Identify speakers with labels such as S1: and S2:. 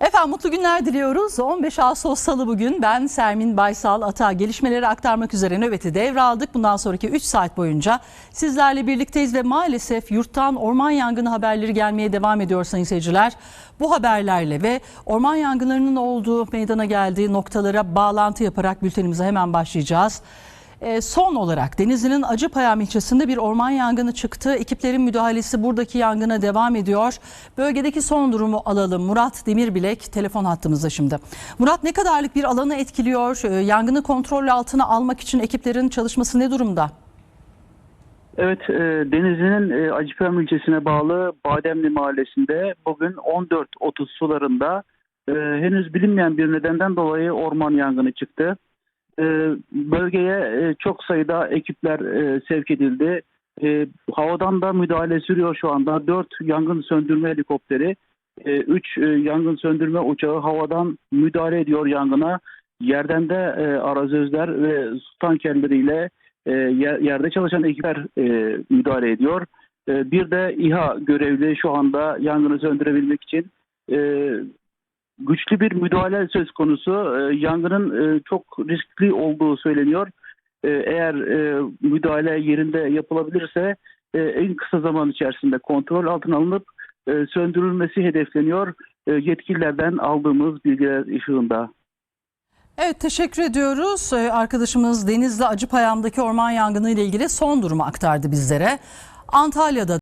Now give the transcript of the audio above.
S1: Efendim mutlu günler diliyoruz. 15 Ağustos Salı bugün ben Sermin Baysal Ata gelişmeleri aktarmak üzere nöbeti devraldık. Bundan sonraki 3 saat boyunca sizlerle birlikteyiz ve maalesef yurttan orman yangını haberleri gelmeye devam ediyor sayın seyirciler. Bu haberlerle ve orman yangınlarının olduğu meydana geldiği noktalara bağlantı yaparak bültenimize hemen başlayacağız. E, son olarak Denizli'nin Acıpayam ilçesinde bir orman yangını çıktı. Ekiplerin müdahalesi buradaki yangına devam ediyor. Bölgedeki son durumu alalım. Murat Demirbilek telefon hattımızda şimdi. Murat ne kadarlık bir alanı etkiliyor? E, yangını kontrol altına almak için ekiplerin çalışması ne durumda?
S2: Evet, e, Denizli'nin e, Acıpayam ilçesine bağlı Bademli mahallesinde bugün 14.30 sularında e, henüz bilinmeyen bir nedenden dolayı orman yangını çıktı. E, bölgeye e, çok sayıda ekipler e, sevk edildi. E, havadan da müdahale sürüyor şu anda. 4 yangın söndürme helikopteri, 3 yangın söndürme uçağı havadan müdahale ediyor yangına. Yerden de arazözler ve su tankerleriyle yer- yerde çalışan ekipler müdahale ediyor. Bir de İHA görevli şu anda yangını söndürebilmek için güçlü bir müdahale söz konusu. E, yangının e, çok riskli olduğu söyleniyor. E, eğer müdahale yerinde yapılabilirse en kısa zaman içerisinde kontrol altına alınıp söndürülmesi hedefleniyor. Yetkililerden aldığımız bilgiler ışığında.
S1: Evet teşekkür ediyoruz. Arkadaşımız Denizli Acıpayam'daki orman yangını ile ilgili son durumu aktardı bizlere. Antalya'da